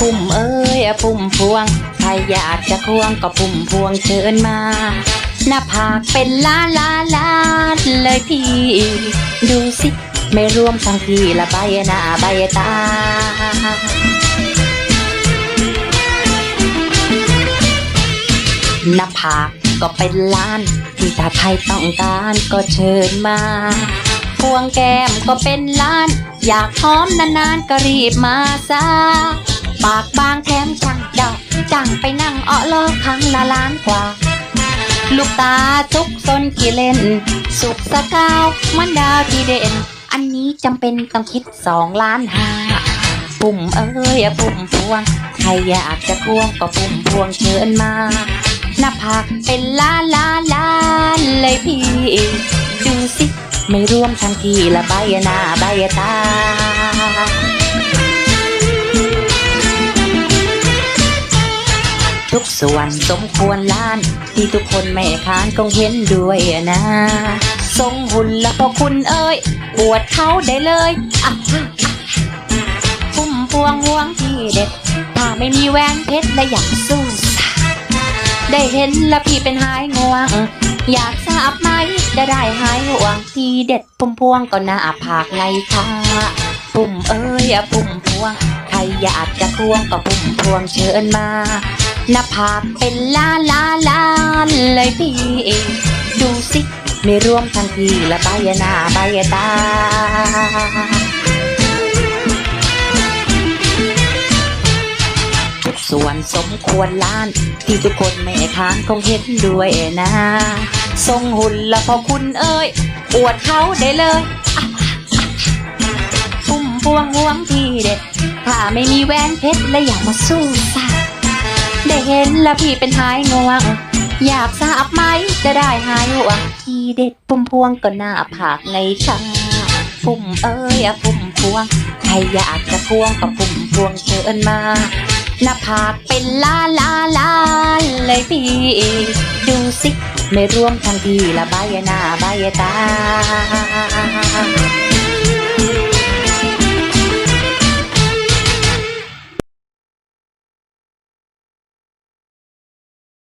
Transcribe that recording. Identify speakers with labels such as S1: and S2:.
S1: พวง ใครอยากจะควงก็พุ่มพวงเชิญมา หน้าผากเป็นล้านล้านล้านเลยพี่ ดูสิไม่รวมทั้งพี่ละใบหน้าใบตาหน้าผากก็เป็นล้าน ที่ถ้าใครต้องการก็เชิญมา พวงแก้มก็เป็นล้าน อยากหอมนานๆก็รีบมาซา ปากบางแถมจังดอกจังไปนั่งอ้อล้อครั้งละล้านกว่า ลูกตาจุกซนกี่เล่น สุกสะกาวมันดาวที่เด่น อันนี้จำเป็นต้องคิดสองล้านห้าปุ่มเอ้ยปุ่มพวง ใครอยากจะควงก็ปุ่มพวงเชิญมาหน้าผากเป็นล้านล้านล้านเลยพี่ดูสิ ไม่รวมทั้งทีละใบหน้าใบตา ส่วนสมควรล้าน ที่ทุกคนไม่ค้านคงเห็นด้วยนะทรงหุ่นและพอคุณเอ้ยปวดเขาได้เลยอะอะอะพุ่มพวงห่วงที่เด็ดถ้าไม่มีแหวนเพชรและอยากสู้ได้เห็นแล้วพี่เป็นหายง่วง อยากทราบไหมจะได้หายห่วงที่เด็ดพุ่มพวงก็หน้าผากไงคะปุ่มเอ้ยอะปุ่มพวง ใครอยากจะควงก็ปุ่มพวงเชิญมา หน้าผากเป็นล้านล้านล้านเลยพี่ดูสิไม่รวมทั้งพี่และใบหน้าใบตาทุกส่วนสมควรล้าน ที่ทุกคนไม่ค้านคงเห็นด้วยนะทรงหุ่นละพอคุณเอ้ย อวดเขาได้เลยอะอะพุ่มพวงห่วงที่เด็ดถ้าไม่มีแหวนเพชรและอยากมาสู้ซ่า ได้เห็นแล้วพี่เป็นหายงวง อยากทราบไหมจะได้หายห่วงที่เด็ดพุ่มพวงก็หน้าผากในค่ะพุ่มเอ้ยอะพุ่มพวง ใครอยากจะควงก็พุ่มพวงเชิญมาหน้าผากเป็นลาลาลาเลยพี่ ดูสิ ไม่รวมทั้งพี่ละใบหน้าใบตา